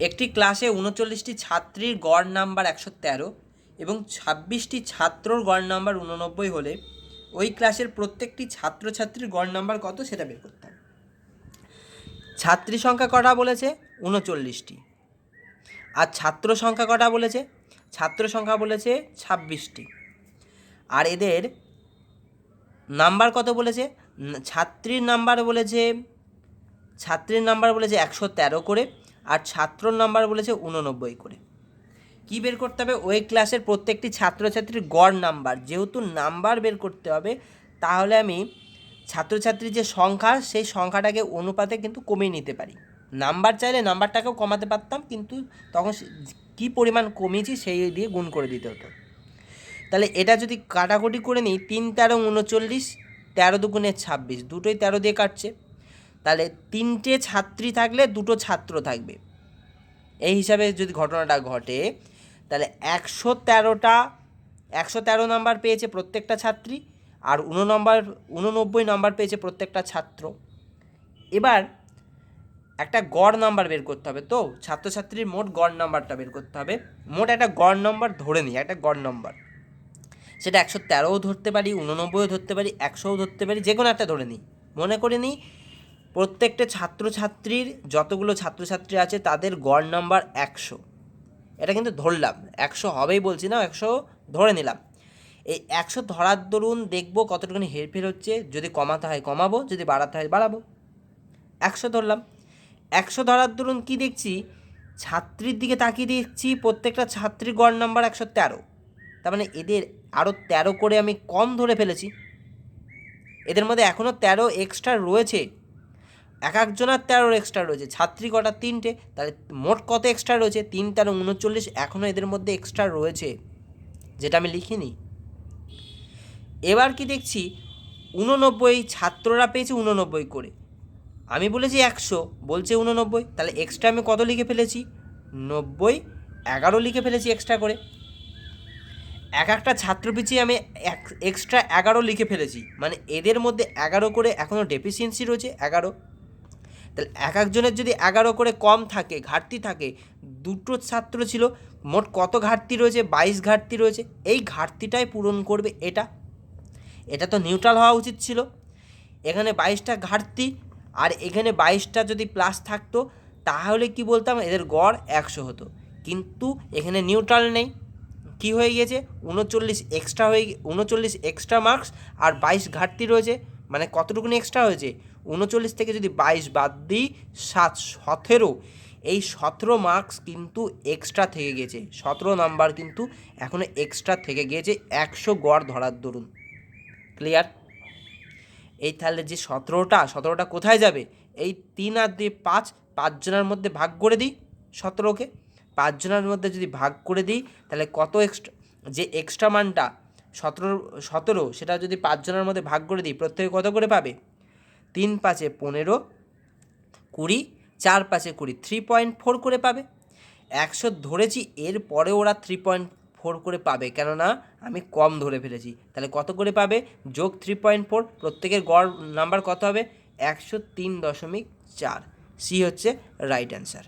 একটি ক্লাসে উনচল্লিশটি ছাত্রীর গড় নাম্বার একশো তেরো এবং ছাব্বিশটি ছাত্রর গড় নাম্বার উননব্বই হলে ওই ক্লাসের প্রত্যেকটি ছাত্রছাত্রীর গড় নাম্বার কত সেটা বের করতে হবে। ছাত্রী সংখ্যা কটা বলেছে? উনচল্লিশটি। আর ছাত্র সংখ্যা কটা বলেছে? ছাত্র সংখ্যা বলেছে ছাব্বিশটি। আর এদের নাম্বার কত বলেছে? ছাত্রীর নাম্বার বলেছে, ছাত্রীর নাম্বার বলেছে একশো তেরো করে। আর ছাত্রর নাম্বার বলেছে উননব্বই করে। কি বের করতে হবে? ওই ক্লাসের প্রত্যেকটি ছাত্রছাত্রীর গড় নাম্বার। যেহেতু নাম্বার বের করতে হবে, তাহলে আমি ছাত্রছাত্রীর যে সংখ্যা, সেই সংখ্যাটাকে অনুপাতে কিন্তু কমিয়ে নিতে পারি। নাম্বার চাইলে নাম্বারটাকেও কমাতে পারতাম, কিন্তু তখন কী পরিমাণ কমিয়েছি সেই দিয়ে গুণ করে দিতে হতো। তাহলে এটা যদি কাটাকুটি করে নিই, তিন তেরো উনচল্লিশ তেরো দুগুণে ছাব্বিশ, দুটোই তেরো দিয়ে কাটছে। তাহলে তিনটে ছাত্রী থাকলে দুটো ছাত্র থাকবে। এই হিসাবে যদি ঘটনাটা ঘটে, তাহলে একশো তেরোটা, একশো তেরো নাম্বার পেয়েছে প্রত্যেকটা ছাত্রী আর উনো নম্বর, উননব্বই নাম্বার পেয়েছে প্রত্যেকটা ছাত্র। এবার একটা গড় নাম্বার বের করতে হবে তো, ছাত্রছাত্রীর মোট গড় নাম্বারটা বের করতে হবে। মোট একটা গড় নাম্বার ধরে নিই, একটা গড় নাম্বার। সেটা একশো তেরোও ধরতে পারি, উননব্বইও ধরতে পারি, একশোও ধরতে পারি যে কোনো একটা ধরে নিই। মনে করে নিই প্রত্যেকটা ছাত্রছাত্রীর যতগুলো ছাত্রছাত্রী আছে, তাদের গড় নাম্বার একশো। এটা কিন্তু ধরলাম, একশো হবেই বলছি না, একশো ধরে নিলাম। এই একশো ধরার দরুন দেখব কতটুকুনি হেরফের হচ্ছে, যদি কমাতে হয় কমাবো, যদি বাড়াতে হয় বাড়াবো। একশো ধরলাম। একশো ধরার দরুন কি দেখছি, ছাত্রীর দিকে তাকিয়ে দেখছি প্রত্যেকটা ছাত্রীর গড় নাম্বার একশো তেরো। তার মানে এদের আরও তেরো করে আমি কম ধরে ফেলেছি। এদের মধ্যে এখনও তেরো এক্সট্রা রয়েছে। এক একজনের তেরো এক্সট্রা রয়েছে। ছাত্রী কটা? তিনটে। তাহলে মোট কত এক্সট্রা রয়েছে? তিন, তেরো, উনচল্লিশ এখনও এদের মধ্যে এক্সট্রা রয়েছে। যেটা আমি লিখিনি। এবার কি দেখছি? উননব্বই ছাত্ররা পেয়েছে উননব্বই করে। আমি বলেছি একশো, বলছে উননব্বই। তাহলে এক্সট্রা আমি কত লিখে ফেলেছি? নব্বই, এগারো লিখে ফেলেছি এক্সট্রা করে। এক একটা ছাত্র পিছিয়ে আমি এক এক্সট্রা এগারো লিখে ফেলেছি। মানে এদের মধ্যে এগারো করে এখনও ডেফিসিয়েন্সি রয়েছে, এগারো। তাহলে এক একজনের যদি এগারো করে কম থাকে, ঘাটতি থাকে, দুটো ছাত্র ছিল, মোট কত ঘাটতি রয়েছে? বাইশ ঘাটতি রয়েছে। এই ঘাটতিটাই পূরণ করবে এটা। এটা তো নিউট্রাল হওয়া উচিত ছিল। এখানে বাইশটা ঘাটতি আর এখানে বাইশটা যদি প্লাস থাকতো, তাহলে কি বলতাম? এদের গড় একশো হতো। কিন্তু এখানে নিউট্রাল নেই। কি হয়ে গিয়েছে উনচল্লিশ এক্সট্রা হয়ে উনচল্লিশ এক্সট্রা মার্কস আর বাইশ ঘাটতি রয়েছে। মানে কতটুকুনি এক্সট্রা হয়েছে? উনচল্লিশ থেকে যদি বাইশ বাদ দিই, সাত, সতেরো। এই সতেরো মার্কস কিন্তু এক্সট্রা থেকে গিয়েছে সতেরো নাম্বার কিন্তু এখনও এক্সট্রা থেকে গিয়েছে। একশো গড় ধরার দরুন। ক্লিয়ার এই তাহলে যে সতেরোটা সতেরোটা কোথায় যাবে? এই তিন আর দিয়ে পাঁচ পাঁচজনের মধ্যে ভাগ করে দিই সতেরোকে। পাঁচজনের মধ্যে যদি ভাগ করে দিই, তাহলে কত এক্সট্রা যে এক্সট্রা মানটা সতেরো সতেরো, সেটা যদি পাঁচজনের মধ্যে ভাগ করে দিই, প্রত্যেকে কত করে পাবে? তিন পাঁচে পনেরো, কুড়ি, চার পাঁচে কুড়ি থ্রি পয়েন্ট ফোর করে পাবে। একশো ধরেছি, এর পরে ওরা থ্রি পয়েন্ট ফোর করে পাবে, কেননা আমি কম ধরে ফেলেছি। তাহলে কত করে পাবে? যোগ থ্রি পয়েন্ট ফোর প্রত্যেকের গড় নাম্বার কত হবে? একশো তিন দশমিক চার। সি হচ্ছে রাইট অ্যান্সার